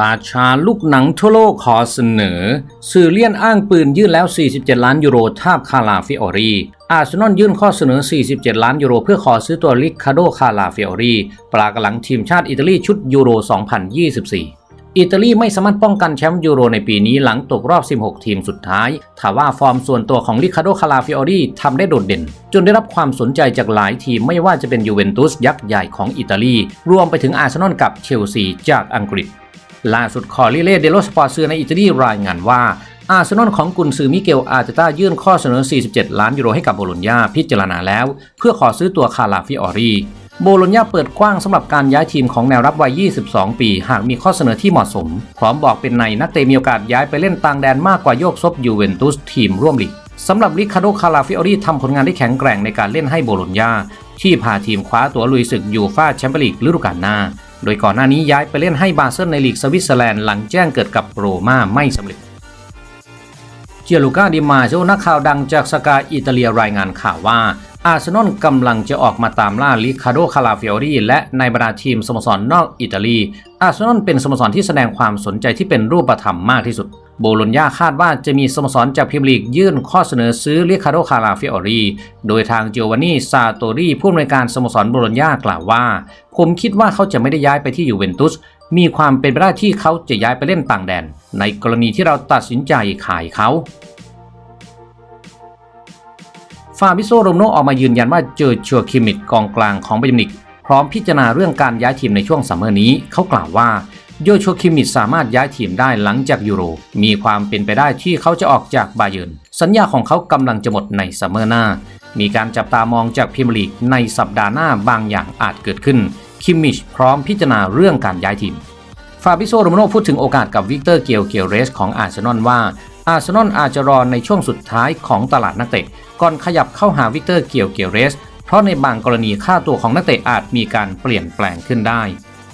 ราชาลูกหนังทั่วโลกขอเสนอ สื่อเลี่ยนอ้างปืนยื่นแล้ว 47 ล้านยูโรทาบคาลาฟิออรี อาร์เซนอลยื่นข้อเสนอ 47 ล้านยูโรเพื่อขอซื้อตัวลิคาโดคาลาฟิออรีปลากหลังทีมชาติอิตาลีชุดยูโร 2024อิตาลีไม่สามารถป้องกันแชมป์ยูโรในปีนี้หลังตกรอบ 16 ทีมสุดท้ายถาว่าฟอร์มส่วนตัวของลิคาโดคาลาฟิออรีทำได้โดดเด่น จนได้รับความสนใจจากหลายทีมไม่ว่าจะเป็นยูเวนตุสยักษ์ใหญ่ของอิตาลี รวมไปถึงอาร์เซนอลกับเชลซีจากอังกฤษ ล่าสุดคอริเล่เดโลสปอร์ตเซอร์ในอิตาลีรายงานว่า อาร์เซนอลของกุนซือมิเกลอาร์เตต้ายื่นข้อเสนอ 47 ล้านยูโรให้กับโบโลญญาพิจารณาแล้ว เพื่อขอซื้อตัวคาลาฟิออรีโบโลญญาเปิดกว้างสำหรับการย้ายทีมของแนวรับวัย 22 ปี หากมีข้อเสนอที่เหมาะสม พร้อมบอกเป็นในนักเตะมีโอกาสย้ายไปเล่นต่างแดนมากกว่าโยกซบยูเวนตุสทีมร่วมลีกสำหรับริคาโดคาลาฟิออรีทำผลงานได้แข็งแกร่งในการเล่นให้โบโลญญาที่พาทีมคว้าตัวลุยศึกยูฟ่าแชมเปี้ยนลีกฤดูกาลหน้า โดยก่อนหน้านี้ย้ายไปเล่นให้บาเซิลในลีกสวิตเซอร์แลนด์หลังแจ้งเกิดกับโรม่าไม่สำเร็จเจียลูกาดิมาโจนักข่าวดังจากสกาอิตาเลียรายงานข่าวว่า อาร์เซนอลกำลังจะออกมาตามล่าลิคาโดคาลาฟิออรีและในบรรดาทีมสโมสรนนอกอิตาลี อาร์เซนอลเป็นสโมสรที่แสดงความสนใจที่เป็นรูปธรรมมากที่สุด โบโลญญาคาดว่าจะมีสโมสรจากพรีเมียร์ลีกยื่นข้อเสนอซื้อลิคาโดคาลาฟิออรี โดยทางจิโอวานนี่ซาโตรีผู้อำนวยการสโมสรโบโลญญากล่าวว่า ผมคิดว่าเขาจะไม่ได้ย้ายไปที่ยูเวนตุส มีความเป็นไปได้ที่เขาจะย้ายไปเล่นต่างแดน ในกรณีที่เราตัดสินใจขายเขาฟาบิโซโรมโนออกมายืนยันว่าเจอชัวคิมิดกองกลางของไบาเยร์นมิกพร้อมพิจารณาเรื่องการย้ายทีมในช่วงซัมเมอร์นี้ เขากล่าวว่า โยชัวคิมิดสามารถย้ายทีมได้หลังจากยูโร มีความเป็นไปได้ที่เขาจะออกจากบาเยิร์นสัญญาของเขากำลังจะหมดในซัมเมอร์หน้า มีการจับตามองจากพรีเมียร์ลีกในสัปดาห์หน้าบางอย่างอาจเกิดขึ้น คิมมิชพร้อมพิจารณาเรื่องการย้ายทีม ฟาบิโซโรมโนพูดถึงโอกาสกับวิกเตอร์เกียวเกียวเรสของอาร์เซนอลว่า อาร์เซนอลอาจจะรอในช่วงสุดท้ายของตลาดนักเตะ ก่อนขยับเข้าหาวิกเตอร์เกียวเกียวเรส เพราะในบางกรณีค่าตัวของนักเตะอาจมีการเปลี่ยนแปลงขึ้นได้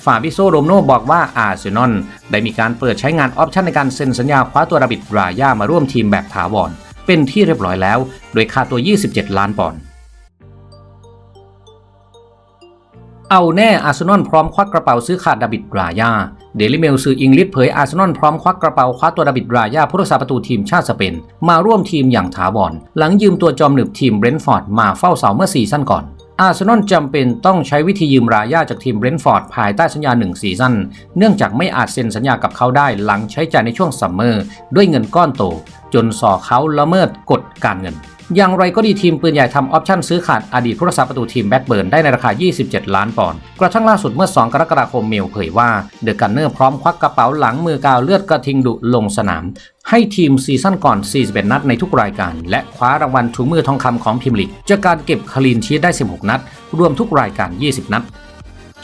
ฟาบิโซโรมโนบอกว่าอาร์เซนอลได้มีการเปิดใช้งานออปชันในการเซ็นสัญญาคว้าตัวดาบิดราย่ามาร่วมทีมแบบถาวร เป็นที่เรียบร้อยแล้ว โดยค่าตัว 27 ล้านปอนด์เอาแน่อาร์เซนอลพร้อมควักกระเป๋าซื้อขาดดาบิดรายา เดลิเมลสื่ออังกฤษเผยอาร์เซนอลพร้อมควักกระเป๋าคว้าตัวดาบิดรายาผู้รักษาประตูทีมชาติสเปน มาร่วมทีมอย่างถาวร หลังยืมตัวจอมหนึบทีมเบรนท์ฟอร์ดมาเฝ้าเสาเมื่อซีซั่นก่อน อาร์เซนอลจำเป็นต้องใช้วิธียืมรายาจากทีมเบรนท์ฟอร์ดภายใต้สัญญาหนึ่งซีซั่น เนื่องจากไม่อาจเซ็นสัญญากับเขาได้หลังใช้จ่ายในช่วงซัมเมอร์ ด้วยเงินก้อนโต จนส่อเขาละเมิดกฎการเงิน อย่างไรก็ดีทีมปืนใหญ่ทำออปชั่นซื้อขาดอดีตผู้รักษาประตูทีมแบ็กเบิร์นได้ในราคา 27 ล้านปอนด์กระทั่งล่าสุดเมื่อ 2 กรกฎาคมเมลเผยว่าเดอะกันเนอร์พร้อมควักกระเป๋าหลังมือกาวเลือดกระทิงดุลงสนาม ให้ทีมซีซั่นก่อน 41 นัดในทุกรายการ และคว้ารางวัลถุงมือทองคำของพิมลิกจากการเก็บคลีนชีตได้ 16 นัด รวมทุกรายการ 20 นัด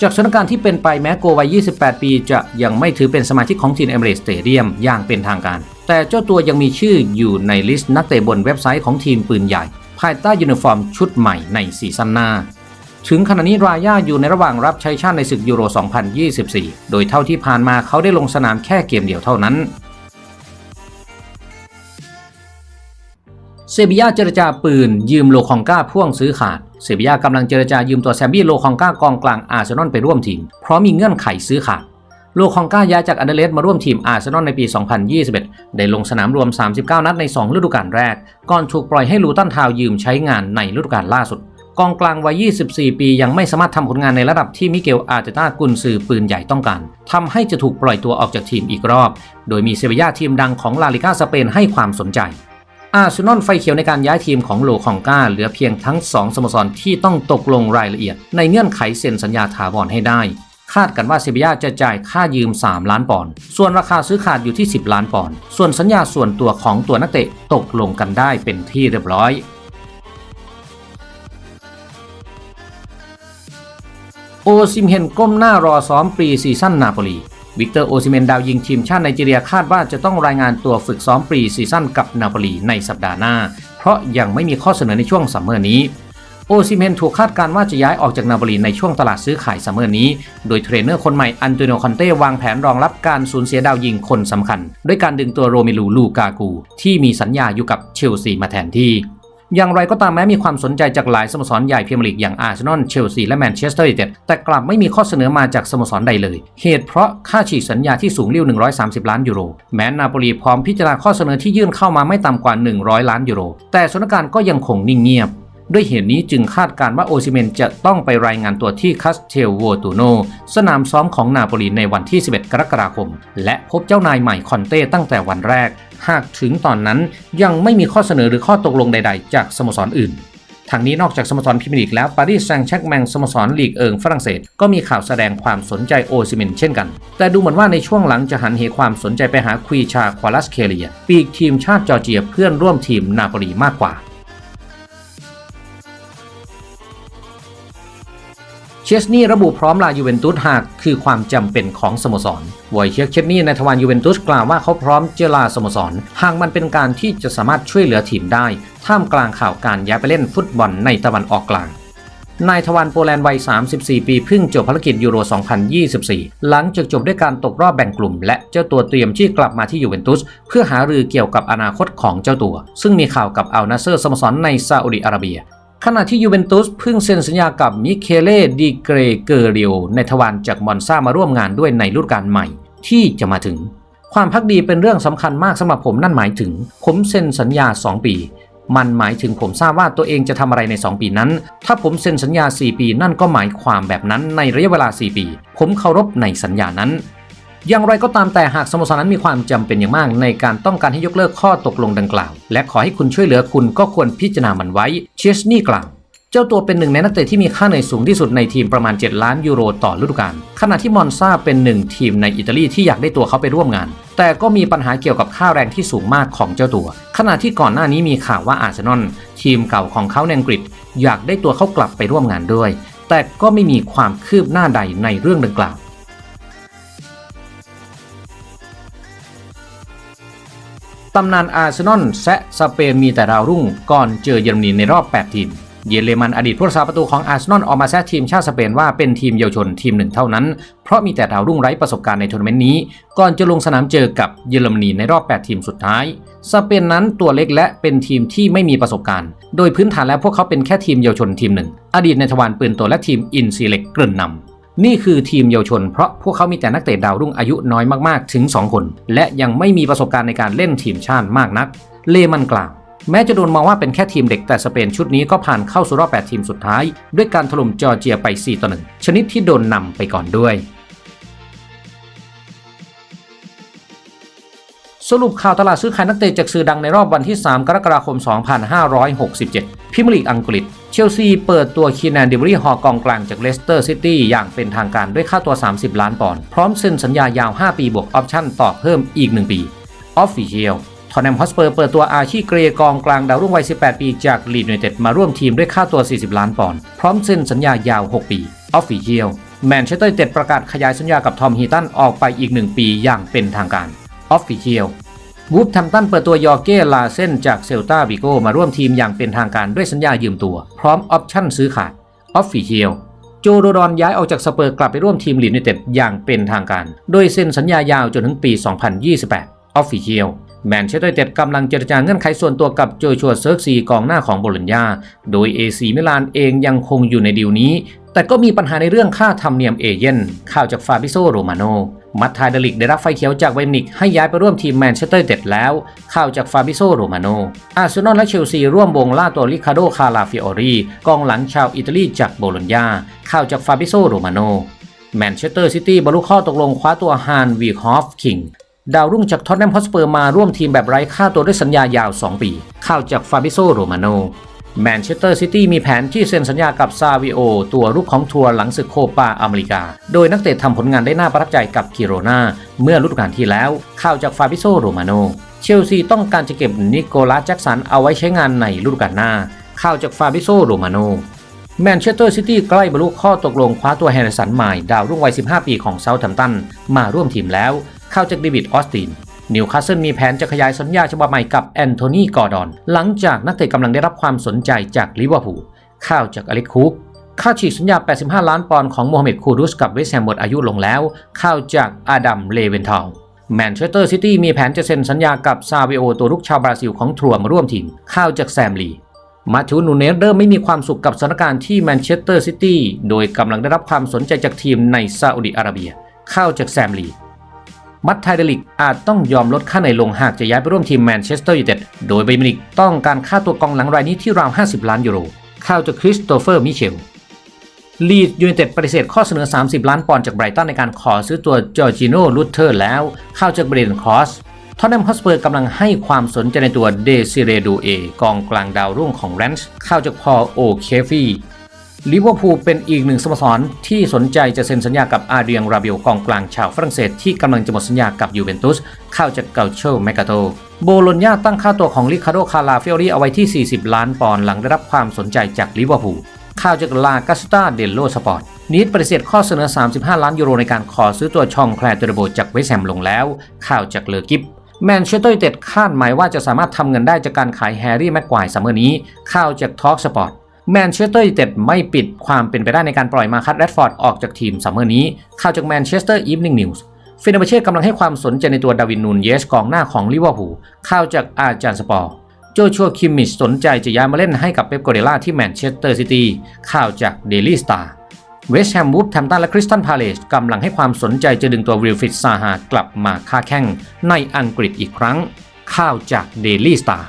จากสถานการณ์ที่เป็นไปแม้โกวัย 28 ปี จะยังไม่ถือเป็นสมาชิกของทีมเอเมเรสเตเดียมอย่างเป็นทางการ แต่เจ้าตัวยังมีชื่ออยู่ในลิสต์นักเตะบนเว็บไซต์ของทีมปืนใหญ่ ภายใต้ยูนิฟอร์มชุดใหม่ในซีซั่นหน้า ถึงขณะนี้รายาอยู่ในระหว่างรับใช้ชาติในศึกยูโร 2024 โดยเท่าที่ผ่านมาเขาได้ลงสนามแค่เกมเดียวเท่านั้นเซบียาเจรจาปืน ยืมโลคองก้าพ่วงซื้อขาด เซบียากำลังเจรจายืมตัวแซมบี้โลคองก้ากองกลางอาร์เซนอลไปร่วมทีม เพราะมีเงื่อนไขซื้อขาด โลคองก้าย้ายจากอันเดเลสมาร่วมทีมอาร์เซนอลในปี 2021 ได้ลงสนามรวม 39 นัดใน 2 ฤดูกาลแรก ก่อนถูกปล่อยให้ลูตันทาวยืมใช้งานในฤดูกาลล่าสุด กองกลางวัย 24 ปียังไม่สามารถทำผลงานในระดับที่มิเกลอาร์เตต้ากุนซือปืนใหญ่ต้องการทำให้จะถูกปล่อยตัวออกจากทีมอีกรอบ โดยมีเซบียาทีมดังของลาลิกาสเปนให้ความสนใจอาร์เซนอลไฟเขียวในการย้ายทีมของโลคองกาเหลือเพียงทั้ง 2 สโมสรที่ต้องตกลงรายละเอียด ในเงื่อนไขเซ็นสัญญาถาวรให้ได้ คาดกันว่าเซบียาจะจ่ายค่ายืม 3 ล้านปอนด์ ส่วนราคาซื้อขาดอยู่ที่ 10 ล้านปอนด์ ส่วนสัญญาส่วนตัวของตัวนักเตะตกลงกันได้เป็นที่เรียบร้อยโอซิมเฮนก้มหน้ารอซ้อมปรีซีซั่นนาโปลี วิกเตอร์โอซิเมนดาวยิงทีมชาติไนจีเรียคาดว่าจะต้องรายงานตัวฝึกซ้อมปรีซีซั่นกับนาโปลีในสัปดาห์หน้า เพราะยังไม่มีข้อเสนอในช่วงซัมเมอร์นี้ โอซิเมนถูกคาดการณ์ว่าจะย้ายออกจากนาโปลีในช่วงตลาดซื้อขายซัมเมอร์นี้ โดยเทรนเนอร์คนใหม่อันโตนิโอคอนเต้วางแผนรองรับการสูญเสียดาวยิงคนสำคัญ ด้วยการดึงตัวโรเมลูลูกากู ที่มีสัญญาอยู่กับเชลซีมาแทนที่อย่างไรก็ตามแม้มีความสนใจจากหลายสโมสรใหญ่พรีเมียร์ลีกอย่างอาร์เซนอล เชลซี และแมนเชสเตอร์ยูไนเต็ด แต่กลับไม่มีข้อเสนอมาจากสโมสรใดเลย เหตุเพราะค่าฉีกสัญญาที่สูงเลี้ยว 130 ล้านยูโร แม้นาโปลีพร้อมพิจารณาข้อเสนอที่ยื่นเข้ามาไม่ต่ำกว่า 100 ล้านยูโร แต่สถานการณ์ก็ยังคงนิ่งเงียบ ด้วยเหตุนี้จึงคาดการ์ว่าโอซิเมนจะต้องไปรายงานตัวที่คัสเทลโวตูโน สนามซ้อมของนาโปลีในวันที่ 11 กรกฎาคม และพบเจ้านายใหม่คอนเต้ตั้งแต่วันแรก หากถึงตอนนั้นยังไม่มีข้อเสนอหรือข้อตกลงใด ๆ จากสโมสรอื่นทางนี้นอกจากสโมสรพรีเมียร์ลีกแล้วปารีสแซงต์แชกแมงสโมสรลีกเอิงฝรั่งเศสก็มีข่าวแสดงความสนใจโอซิเมนเช่นกัน แต่ดูเหมือนว่าในช่วงหลังจะหันเหความสนใจไปหาควีชาควาลัสเคเลีย ปีกทีมชาติจอร์เจียเพื่อนร่วมทีมนาโปลีมากกว่า เชสนี่ระบุพร้อมลายูเวนตุสหากคือความจำเป็นของสโมสรวอยเชคเชสนี่ในทวารยูเวนตุสกล่าวว่าเขาพร้อมเจลาสโมสร หากมันเป็นการที่จะสามารถช่วยเหลือทีมได้ ท่ามกลางข่าวการย้ายไปเล่นฟุตบอลในตะวันออกกลางนายทวารโปแลนด์วัย 34 ปีเพิ่งจบภารกิจยูโร 2024 หลังจากจบด้วยการตกรอบแบ่งกลุ่ม และเจ้าตัวเตรียมที่กลับมาที่ยูเวนตุส เพื่อหารือเกี่ยวกับอนาคตของเจ้าตัว ซึ่งมีข่าวกับอัลนาเซอร์สโมสรในซาอุดิอาระเบีย ขณะที่ยูเวนตุสเพิ่งเซ็นสัญญากับมิเคเล่ดิเกรเกอริโอในทวารจากมอนซามาร่วมงานด้วยในฤดูกาลใหม่ที่จะมาถึง ความพักดีเป็นเรื่องสำคัญมากสำหรับผมนั่นหมายถึง ผมเซ็นสัญญา 2 ปี มันหมายถึงผมทราบว่าตัวเองจะทำอะไรใน 2 ปีนั้น ถ้าผมเซ็นสัญญา 4 ปี นั่นก็หมายความแบบนั้นในระยะเวลา 4 ปี ผมเคารพในสัญญานั้น อย่างไรก็ตามแต่หากสโมสรนั้นมีความจำเป็นอย่างมากในการต้องการให้ยกเลิกข้อตกลงดังกล่าว และขอให้คุณช่วยเหลือคุณก็ควรพิจารณามันไว้เชสนี่กล่าวเจ้าตัวเป็นหนึ่งในนักเตะที่มีค่าเหนื่อยสูงที่สุดในทีมประมาณ 7 ล้านยูโรต่อฤดูกาลขณะที่มอนซาเป็นหนึ่งทีมในอิตาลีที่อยากได้ตัวเขาไปร่วมงาน แต่ก็มีปัญหาเกี่ยวกับค่าแรงที่สูงมากของเจ้าตัว ขณะที่ก่อนหน้านี้มีข่าวว่าอาร์เซนอลทีมเก่าของเขาในอังกฤษ อยากได้ตัวเขากลับไปร่วมงานด้วย แต่ก็ไม่มีความคืบหน้าใดในเรื่องดังกล่าว ตำนานอาร์เซนอลแซะสเปนมีแต่ดาวรุ่ง ก่อนเจอเยอรมนีในรอบ 8 ทีม เยเลมันอดีตผู้รักษาประตูของอาร์เซนอลออกมาแซะทีมชาติสเปนว่าเป็นทีมเยาวชนทีมหนึ่งเท่านั้น เพราะมีแต่ดาวรุ่งไร้ประสบการณ์ในทัวร์นาเมนต์นี้ ก่อนจะลงสนามเจอกับเยอรมนีในรอบ 8 ทีมสุดท้าย สเปนนั้นตัวเล็กและเป็นทีมที่ไม่มีประสบการณ์ โดยพื้นฐานแล้วพวกเขาเป็นแค่ทีมเยาวชนทีมหนึ่ง อดีตในทวารปืนโตและทีมอินซีเล็กเกริ่นนำ นี่คือทีมเยาวชน เพราะพวกเขามีแต่นักเตะดาวรุ่งอายุน้อยมากๆ ถึง 2 คน และยังไม่มีประสบการณ์ในการเล่นทีมชาติมากนัก เลมันกล่าว แม้จะโดนมองว่าเป็นแค่ทีมเด็กแต่สเปนชุดนี้ก็ผ่านเข้าสู่รอบ 8 ทีมสุดท้าย ด้วยการถล่มจอร์เจียไป 4 ต่อ 1 ชนิดที่โดนนำไปก่อนด้วย สรุปข่าวตลาดซื้อขายนักเตะจากสื่อดังในรอบวันที่ 3 กรกฎาคม 2567พิมลีกอังกฤษ เชลซีเปิดตัวคีแนนดิบรีฮอกองกลางจากเลสเตอร์ซิตี้อย่างเป็นทางการด้วยค่าตัว 30 ล้านปอนด์พร้อมเซ็นสัญญายาว 5 ปีบวกออปชั่นต่อเพิ่มอีก 1 ปีออฟฟิเชียลทอนแนมฮอสเปอร์เปิดตัวอาชีเกรกองกลางดาวรุ่งวัย 18 ปีจากลีดยูไนเต็ดมาร่วมทีมด้วยค่าตัว 40 ล้านปอนด์พร้อมเซ็นสัญญายาว 6 ปีออฟฟิเชียลแมนเชสเตอร์เต็ดประกาศขยายสัญญากับทอมฮีตันออกไปอีก 1 ปีอย่างเป็นทางการออฟฟิเชียล วูฟแทมตันเปิดตัวยอร์เก้ลาเซนจากเซลตาบิโกมาร่วมทีมอย่างเป็นทางการด้วยสัญญายืมตัว พร้อมออปชั่นซื้อขาดออฟฟิเชียลโจโรดอนย้ายออกจากสเปอร์กลับไปร่วมทีมลีดยูไนเต็ดอย่างเป็นทางการ โดยเซ็นสัญญายาวจนถึงปี 2028ออฟฟิเชียลแมนเชสเตอร์ยูไนเต็ดกำลังเจรจาเงื่อนไขส่วนตัวกับโจชัวเซิร์กซีกองหน้าของโบลญญา โดยเอซีมิลานเองยังคงอยู่ในดีลนี้ แต่ก็มีปัญหาในเรื่องค่าธรรมเนียมเอเย่นข่าวจากฟาบิโซโรมาโน มัตทายเดลิกได้รับไฟเขียวจากเวนิกให้ย้ายไปร่วมทีมแมนเชสเตอร์เต็ดแล้ว ข่าวจากฟาบิโซโรมาโน อาร์เซนอลและเชลซีร่วมวงล่าตัวริคาโดคาลาฟิโอรีกองหลังชาวอิตาลีจากโบโลญญา ข่าวจากฟาบิโซโรมาโน แมนเชสเตอร์ซิตี้บรรลุข้อตกลงคว้าตัวฮานวีฮอฟคิงดาวรุ่งจากท็อตแนมฮอสเปอร์มาร่วมทีมแบบไร้ค่าตัวด้วยสัญญายาว 2 ปี ข่าวจากฟาบิโซโรมาโน แมนเชสเตอร์ซิตี้มีแผนที่เซ็นสัญญากับซาวิโอ ตัวรุกของทัวร์หลังศึกโคปาอเมริกา โดยนักเตะทำผลงานได้น่าประทับใจกับกิโรนาเมื่อฤดูกาลที่แล้ว ข่าวจากฟาบิโซโรมาโนเชลซีต้องการจะเก็บนิโคลัสแจ็กสันเอาไว้ใช้งานในฤดูกาลหน้า ข่าวจากฟาบิโซโรมาโนแมนเชสเตอร์ซิตี้ใกล้บรรลุข้อตกลงคว้าตัวแฮนเดอร์สันใหม่ดาวรุ่งวัย 15 ปีของเซาท์แฮมป์ตันมาร่วมทีมแล้วข่าวจากเดวิดออสติน นิวคาสเซิลมีแผนจะขยายสัญญาฉบับใหม่กับแอนโทนีกอร์ดอน หลังจากนักเตะกำลังได้รับความสนใจจากลิเวอร์พูลข่าวจากอเล็กคุกค่าฉีกสัญญา 85 ล้านปอนด์ของโมฮัมเหม็ดคูรุสกับเวสแฮมหมดอายุลงแล้วข่าวจากอาดัมเลเวนทอลแมนเชสเตอร์ซิตี้มีแผนจะเซ็นสัญญากับซาเวโอตัวรุกชาวบราซิลของทัวร์มาร่วมทีมข่าวจากแซมลีมาธิวนูเนสเริ่มไม่มีความสุขกับสถานการณ์ที่แมนเชสเตอร์ซิตี้โดยกำลังได้รับความสนใจจากทีมในซาอุดิอาระเบียเข้าจากแซมลี มัตไทเดลิกอาจต้องยอมลดค่าในลงหากจะย้ายไปร่วมทีมแมนเชสเตอร์ยูไนเต็ด โดยไบมินิกต้องการค่าตัวกองหลังรายนี้ที่ราว 50 ล้านยูโรเข้าจากคริสโตเฟอร์มิเชลลีดยูไนเต็ดปฏิเสธข้อเสนอ 30 ล้านปอนด์จากไบรตันในการขอซื้อตัวจอร์จิโนลูเทอร์แล้วเข้าจากเบรนครอสทอนแนมฮอสเปอร์กำลังให้ความสนใจในตัวเดซิเรดูเอกองกลางดาวรุ่งของแรนช์เข้าจากพอโอเคฟี ลิเวอร์พูลเป็นอีกหนึ่งสโมสรที่สนใจจะเซ็นสัญญากับอาเดียงราเบลกองกลางชาวฝรั่งเศสที่กำลังจะหมดสัญญากับยูเวนตุสเข้าจากเกาโชลแมกาโต โบโลญญาตั้งค่าตัวของลิคาโดคาราเฟอรี่เอาไว้ที่ 40 ล้านปอนด์หลังได้รับความสนใจจากลิเวอร์พูลข่าวจากลากาสตาเดลโลสปอร์ตนีดปฏิเสธข้อเสนอ 35 ล้านยูโรในการขอซื้อตัวชองแคลร์เตอร์โบจากเวสแฮมลงแล้ว ข่าวจากเลอกิฟแมนเชสเตอร์ยูไนเต็ดคาดหมายว่าจะสามารถทำเงินได้จากการขายแฮร์รี่แม็กควายซัมเมอร์นี้ ข่าวจากทอล์กสปอร์ต แมนเชสเตอร์ยูไนเต็ดไม่ปิดความเป็นไปได้ในการปล่อยมาคัตแรดฟอร์ดออกจากทีมซัมเมอร์นี้ ข่าวจากแมนเชสเตอร์อีฟนิ่งนิวส์ฟินาเบเช่กำลังให้ความสนใจในตัวดาวินนูนเยสกองหน้าของลิเวอร์พูลข่าวจากอาจารย์สปอร์โจชัวคิมมิชสนใจจะย้ายมาเล่นให้กับเป๊ปโกเดล่าที่แมนเชสเตอร์ซิตี้ข่าวจากเดลี่สตาร์เวสต์แฮมวูฟแทมตันและคริสตันพาเลสกำลังให้ความสนใจจะดึงตัววิลฟิตซาฮากลับมาค้าแข่งในอังกฤษอีกครั้งข่าวจากเดลี่สตาร์